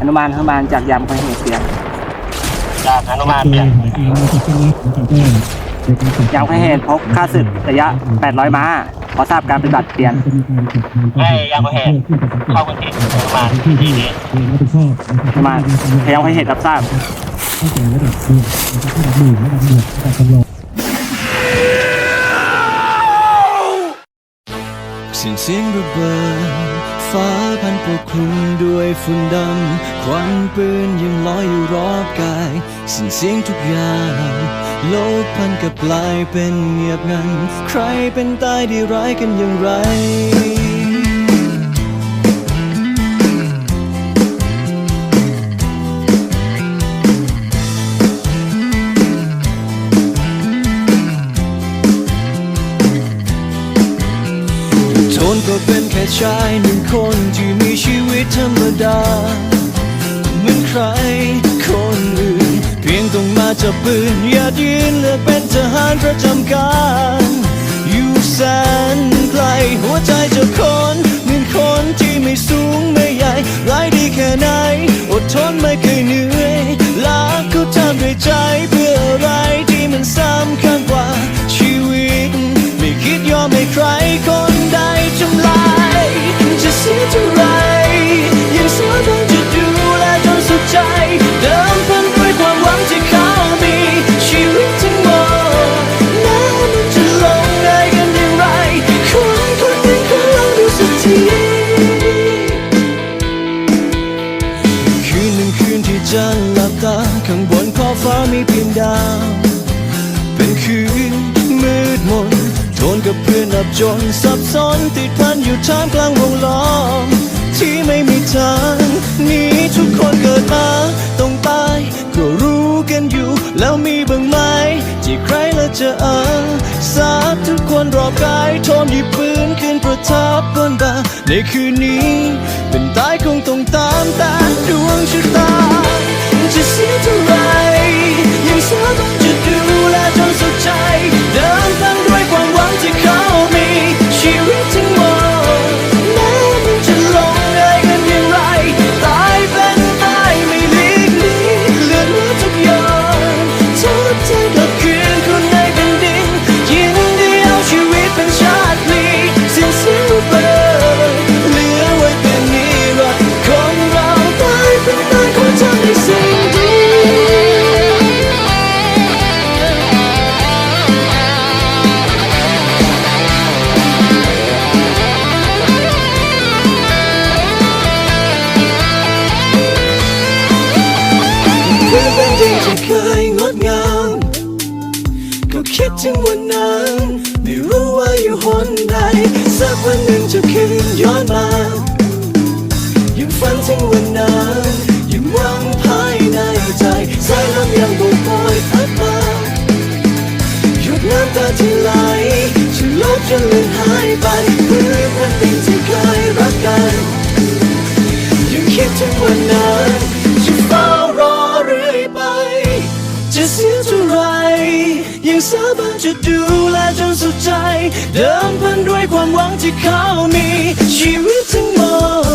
อนุมานอนุมานจากยามคอยเหตุเสียจากอนุมานเนี่ยยามจะแจ้งเดี๋ยวผมจะยามคอยเหตุพบค่าศึกระยะ 800 ม้า ขอทราบการปฏิบัติเปลี่ยนให้ยามคอยเหตุเข้าพื้นที่อนุมานที่ที่ที่นี้อนุมานยายามคอยเหตุรับทราบตั้งแต่ระดับเดือดนะครับระดับหนึ่งระดับหนึ่งระดับจำลองเสียงเสียงระเบิด ฟ้าพันปกคลุมด้วยฝุ่นดำ ควันปืนยังลอยอยู่รอบกายสิ้นเสียงทุกอย่างโลกพันกับกลายเป็นเงียบงัน ใครเป็นตายดีร้ายกันอย่างไร โทนก็เป็นแค่ชายหนึ่งคนที่มีชีวิตธรรมดาเหมือนใครคนอื่น เพียงต้องมาจับปืนอย่ายืนเลือกเป็นทหารประจำการ อยู่แสนไกลหัวใจเจ้าคนเหมือนคนที่ไม่สูงไม่ใหญ่ร้ายดีแค่ไหน อดทนไม่เคยเหนื่อยรักเขาทำด้วยใจ ดมนโทนกับเพื่อนอับจนสับสนติดพันอยู่ท่ามกลางวงล้อมที่ไม่มีทางหนี้ทุกคนเกิดมาต้องตายก็รู้กันอยู่ แล้วมีบ้างไหมที่ใครละจะเออสาบทุกคนรอบกายโทนหยิบปืนขึ้นประทับบนบ่าในคืนนี้ เป็นตายคงต้องตามแต่ดวงชะตา ที่เคยงดงามก็คิดถึงวันนั้นไม่รู้ว่าอยู่หนใดสักวันหนึ่งจะคืนย้อนมายังฝันถึงวันนั้นยังหวังภายในใจสายลมยังโบกโบยพัดมาหยุดน้ำตาที่ไหลฉันลบจนเลือนหายไปเพื่อวันหนึ่งที่เคยรักกันยังคิดถึงวันนั้น จะดูแลจนสุดใจ เดิมพันด้วยความหวังที่เขามีชีวิตทั้งหมด